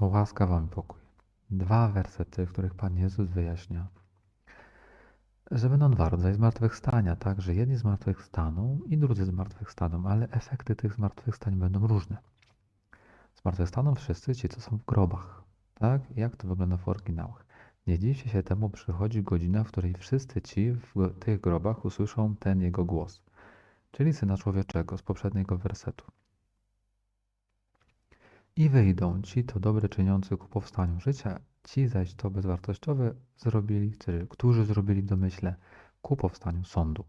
Łaska wam pokój. Dwa wersety, w których Pan Jezus wyjaśnia, że będą dwa rodzaje zmartwychwstania, tak? Że jedni zmartwychwstaną i drudzy zmartwychwstaną, ale efekty tych zmartwychwstań będą różne. Zmartwychwstaną wszyscy ci, co są w grobach, tak? Jak to wygląda w oryginałach? Nie dziwcie się temu, przychodzi godzina, w której wszyscy ci w tych grobach usłyszą ten jego głos, czyli Syna Człowieczego z poprzedniego wersetu. I wyjdą ci to dobre czyniący ku powstaniu życia, ci zaś to bezwartościowe zrobili, którzy zrobili w domyśle ku powstaniu sądu.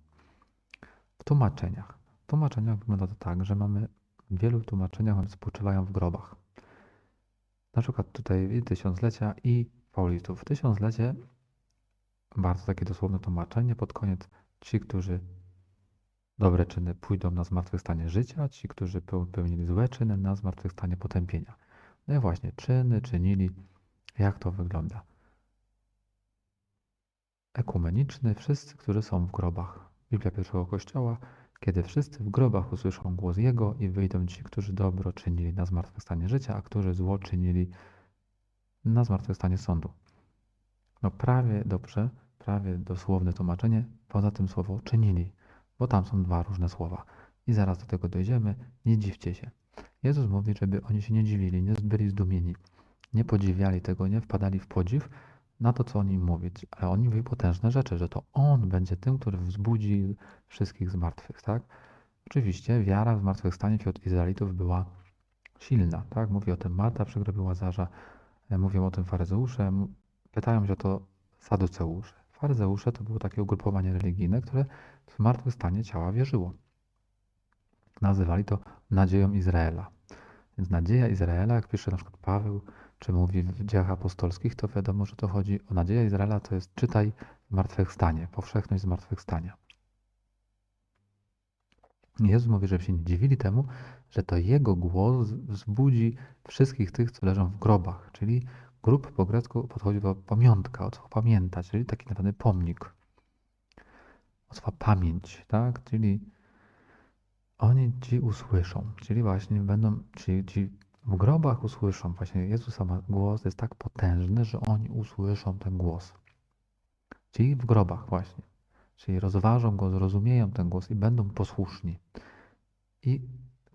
W tłumaczeniach. W tłumaczeniach wygląda to tak, że mamy w wielu tłumaczeniach one spoczywają w grobach. Na przykład tutaj tysiąclecia i Paulitów. W tysiąclecie bardzo takie dosłowne tłumaczenie pod koniec ci, którzy dobre czyny pójdą na zmartwychwstanie życia, ci, którzy pełnili złe czyny na zmartwychwstanie potępienia. No i właśnie, czyny czynili, jak to wygląda. Ekumeniczny, wszyscy, którzy są w grobach. Biblia pierwszego Kościoła, kiedy wszyscy w grobach usłyszą głos Jego i wyjdą ci, którzy dobro czynili na zmartwychwstanie życia, a którzy zło czynili na zmartwychwstanie sądu. No prawie dobrze, prawie dosłowne tłumaczenie, poza tym słowo czynili bo tam są dwa różne słowa. I zaraz do tego dojdziemy. Nie dziwcie się. Jezus mówi, żeby oni się nie dziwili, nie byli zdumieni, nie podziwiali tego, nie wpadali w podziw na to, co on im. Ale on mówi potężne rzeczy, że to on będzie tym, który wzbudzi wszystkich z martwych, tak? Oczywiście wiara w zmartwychwstanie wśród Izraelitów była silna, tak? Mówi o tym Marta przy grobie Łazarza, e, mówią o tym faryzeusze, pytają się o to saduceusze. Faryzeusze to było takie ugrupowanie religijne, które w zmartwychwstanie ciała wierzyło. Nazywali to nadzieją Izraela. Więc nadzieja Izraela, jak pisze na przykład Paweł, czy mówi w dziejach apostolskich, to wiadomo, że to chodzi o nadzieję Izraela, to jest czytaj zmartwychwstanie, powszechność zmartwychwstania. Jezus mówi, żeby się nie dziwili temu, że to Jego głos wzbudzi wszystkich tych, co leżą w grobach, czyli grób po grecku podchodzi do pamiątka, od pamięta, czyli taki naprawdę pomnik słowa pamięć, tak? Czyli oni ci usłyszą, czyli właśnie będą, ci, ci w grobach usłyszą, właśnie Jezusa głos jest tak potężny, że oni usłyszą ten głos. Ci w grobach właśnie, czyli rozważą go, zrozumieją ten głos i będą posłuszni. I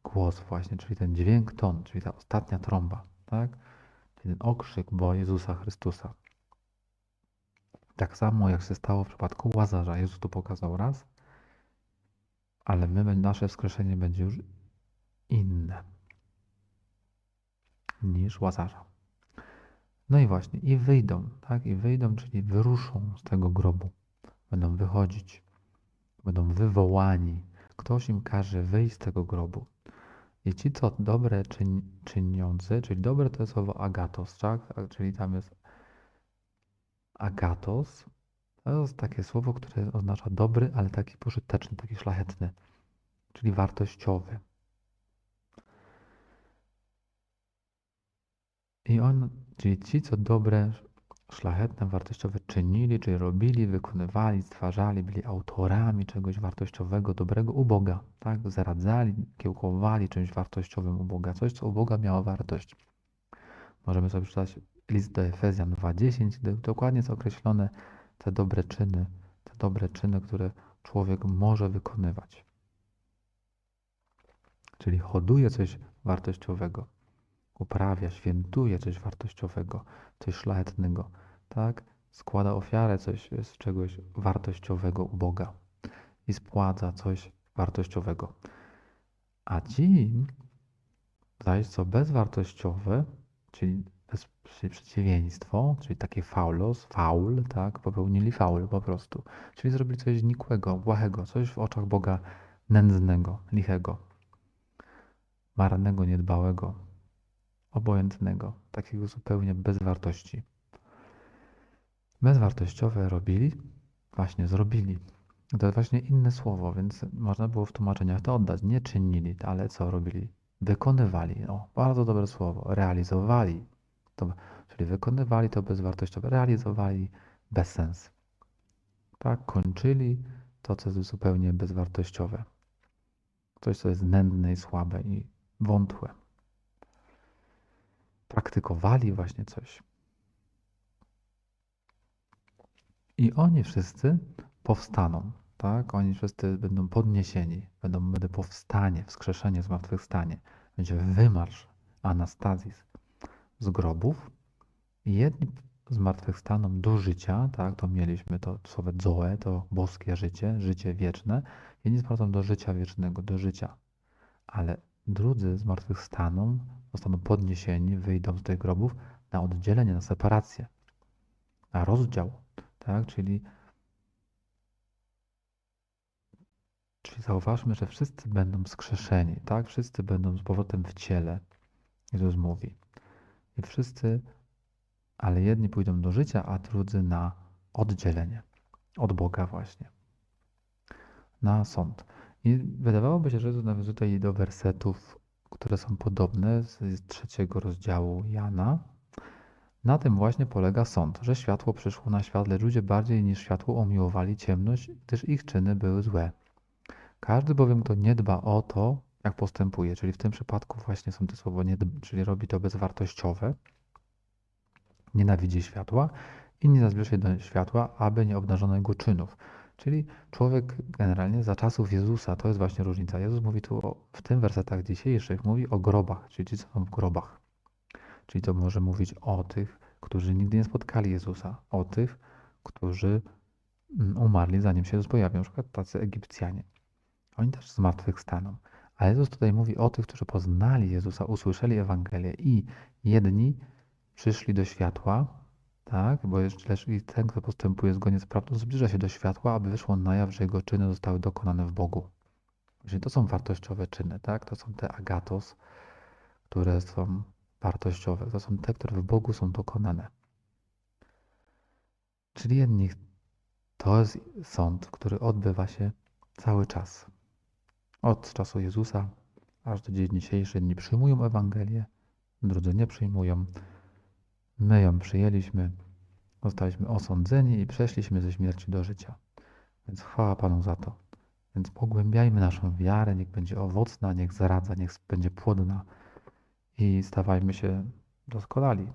głos właśnie, czyli ten dźwięk, ton, czyli ta ostatnia trąba, tak? Czyli ten okrzyk bo Jezusa Chrystusa. Tak samo jak się stało w przypadku Łazarza. Jezus to pokazał raz, ale my, nasze wskrzeszenie będzie już inne niż Łazarza. No i właśnie, i wyjdą, tak? I wyjdą, czyli wyruszą z tego grobu. Będą wychodzić, będą wywołani. Ktoś im każe wyjść z tego grobu. I ci, co dobre czyn, czyniący, czyli dobre to jest słowo agatos, tak? Czyli tam jest agatos to jest takie słowo, które oznacza dobry, ale taki pożyteczny, taki szlachetny, czyli wartościowy. I on, czyli ci, co dobre, szlachetne, wartościowe czynili, czyli robili, wykonywali, stwarzali, byli autorami czegoś wartościowego, dobrego u Boga, tak? Zaradzali, kiełkowali czymś wartościowym u Boga, coś, co u Boga miało wartość. Możemy sobie przeczytać list do Efezjan 2.10, dokładnie jest określone te dobre czyny, te dobre czyny, które człowiek może wykonywać. Czyli hoduje coś wartościowego, uprawia, świętuje coś wartościowego, coś szlachetnego, tak? Składa ofiarę coś z czegoś wartościowego u Boga i spłaca coś wartościowego. A ci, zaś co bezwartościowe, czyli przeciwieństwo, czyli takie faulos, faul, tak, popełnili faul po prostu. Czyli zrobili coś nikłego, błahego, coś w oczach Boga nędznego, lichego, marnego, niedbałego, obojętnego, takiego zupełnie bez wartości. Bezwartościowe robili, właśnie zrobili. To jest właśnie inne słowo, więc można było w tłumaczeniach to oddać. Nie czynili, ale co robili? Wykonywali. O, bardzo dobre słowo. Realizowali to, czyli wykonywali to bezwartościowe, realizowali bez sens. Tak, kończyli to, co jest zupełnie bezwartościowe. Coś, co jest nędzne i słabe i wątłe. praktykowali właśnie coś. I oni wszyscy powstaną, tak? Oni wszyscy będą podniesieni, będą, będzie powstanie, wskrzeszenie, zmartwychwstanie. Będzie wymarsz Anastazis z grobów i jedni zmartwychwstaną do życia, tak? To mieliśmy to słowo Zoe, to boskie życie, życie wieczne. Jedni zmartwychwstaną do życia wiecznego, do życia. Ale drudzy zmartwychwstaną, zostaną podniesieni, wyjdą z tych grobów na oddzielenie, na separację, na rozdział, tak? Czyli Czyli zauważmy, że wszyscy będą skrzeszeni, tak? Wszyscy będą z powrotem w ciele. Jezus mówi. I wszyscy, ale jedni pójdą do życia, a drudzy na oddzielenie od Boga właśnie. Na sąd. I wydawałoby się, że Jezus nawiązuje tutaj do wersetów, które są podobne z trzeciego rozdziału Jana. Na tym właśnie polega sąd, że światło przyszło na świat, lecz ludzie bardziej niż światło umiłowali ciemność, gdyż ich czyny były złe. Każdy bowiem, kto nie dba o to, jak postępuje, czyli w tym przypadku właśnie są te słowa, nie, czyli robi to bezwartościowe, nienawidzi światła i nie zbliża się do światła, aby nie obnażono jego czynów. Czyli człowiek generalnie za czasów Jezusa, to jest właśnie różnica. Jezus mówi tu o, w tym wersetach dzisiejszych, mówi o grobach, czyli ci, co są w grobach. Czyli to może mówić o tych, którzy nigdy nie spotkali Jezusa, o tych, którzy mm, umarli zanim się Jezus pojawił, na przykład tacy Egipcjanie. Oni też zmartwychwstaną. A Jezus tutaj mówi o tych, którzy poznali Jezusa, usłyszeli Ewangelię i jedni przyszli do światła, tak, bo lecz i ten, kto postępuje zgodnie z prawdą, zbliża się do światła, aby wyszło na jaw, że jego czyny zostały dokonane w Bogu. Czyli to są wartościowe czyny, tak? To są te agatos, które są wartościowe. To są te, które w Bogu są dokonane. Czyli jedni to jest sąd, który odbywa się cały czas. Od czasu Jezusa aż do dzień dzisiejszy jedni przyjmują Ewangelię, drudzy nie przyjmują. My ją przyjęliśmy, zostaliśmy osądzeni i przeszliśmy ze śmierci do życia. Więc chwała Panu za to. Więc pogłębiajmy naszą wiarę, niech będzie owocna, niech zaradza, niech będzie płodna i stawajmy się doskonali.